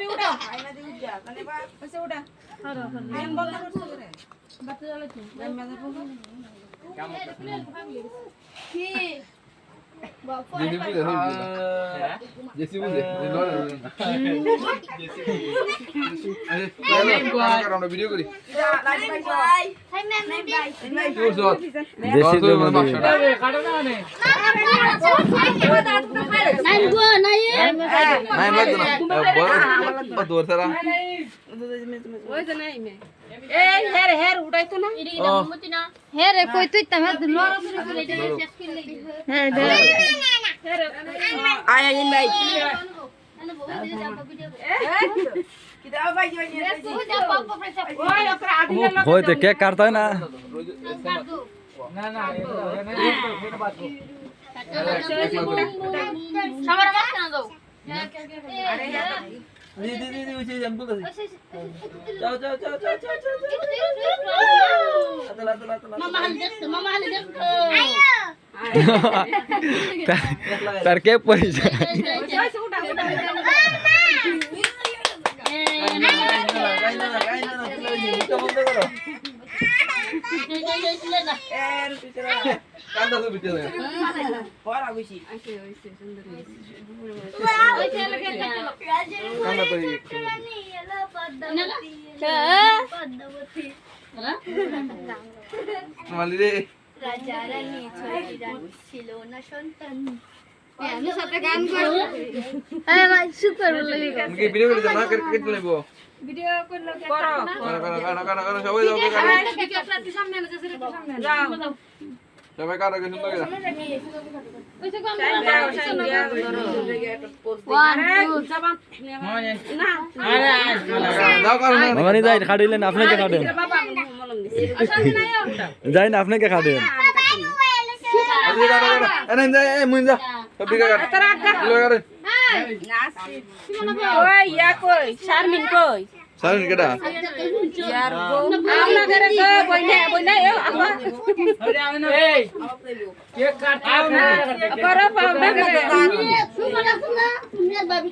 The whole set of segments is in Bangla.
ছবি উঠাও দি উঠা মানে বা করছ উঠা জেসি বুঝে আইন বন্ধ করছ রে বাতি নাই লাগতো না বড় দূর সারা এই হের হের উঠাইতো না হে রে কই তুই করে করে হ্যাঁ আয় আয় ভাই ওই ওপরে আদিলে লোক হইতে কেক কাটতে হয় না সবার মাছ না কান্দা তো বিতে না রে আমি সাথে গান করব। হ্যাঁ ভাই সুপার বলে আমাকে ভিডিও করে। দাও করে কেটে নেব ভিডিও করো কানা কানা কানা কানা কানা সবাই যাও। কানা যাও। সবাই কানা কে সুন্দর করে? দাও কানা আমার আপনাকে দিছে যাই না আপনাকে ইয়া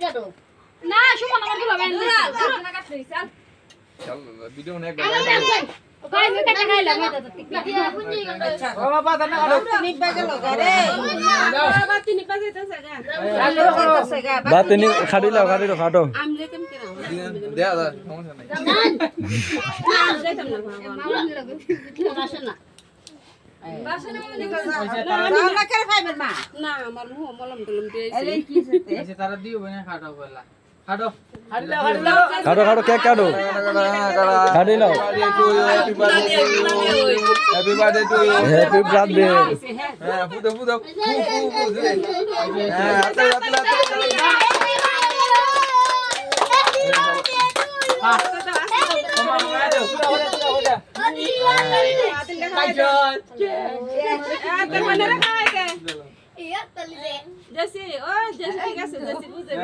কাটো না সুমনা আমার দিবা বাইন ভিডিও নে এক আমি দেখ ভাই ভাই আমি কাটা খাইলাম দিয়া বুঝি গেল বা তিনি খাড়িলাও খাড়িলো খাটো খাটো খাটো কেক কাটো। খাড়িলাও happy birthday to you happy birthday হ্যাঁ ফুটো ফুটো। ফু ফু ফু হ্যাঁ হাতে হাতে হাতে জেসি ও জেসি ঠিক আছে জেসি বুঝে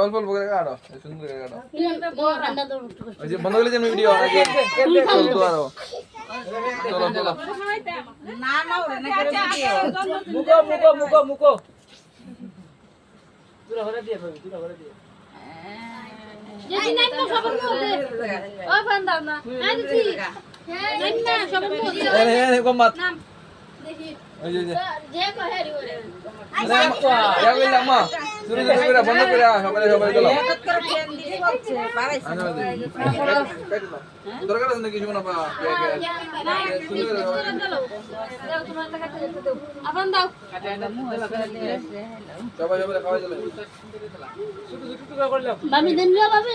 অল্প অল্প করে কাটো সুন্দর করে কাটো ওই যে বন্ধ করে ভিডিও চলতো আরও চলো চলো মুকো মুকো মুকো মুকো তুরা ঘরে দিয়ে ভাবি তুরা ঘরে দিয়ে যদি নাই তো সবার মধ্যে ও ফান না আই দরকার আছে নাকি কিছু না পা শুরু করে দাও তোমার টাকা দিতে দাও আপান দাও সবাই সবাই খাওয়াই চলে শুধু শুধু টুকরা করলাম মামি, দেন যা বাবি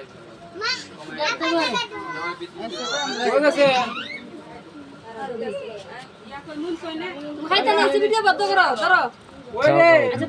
খাইতে না ভিডিও বন্ধ করো ধরো। আচ্ছা,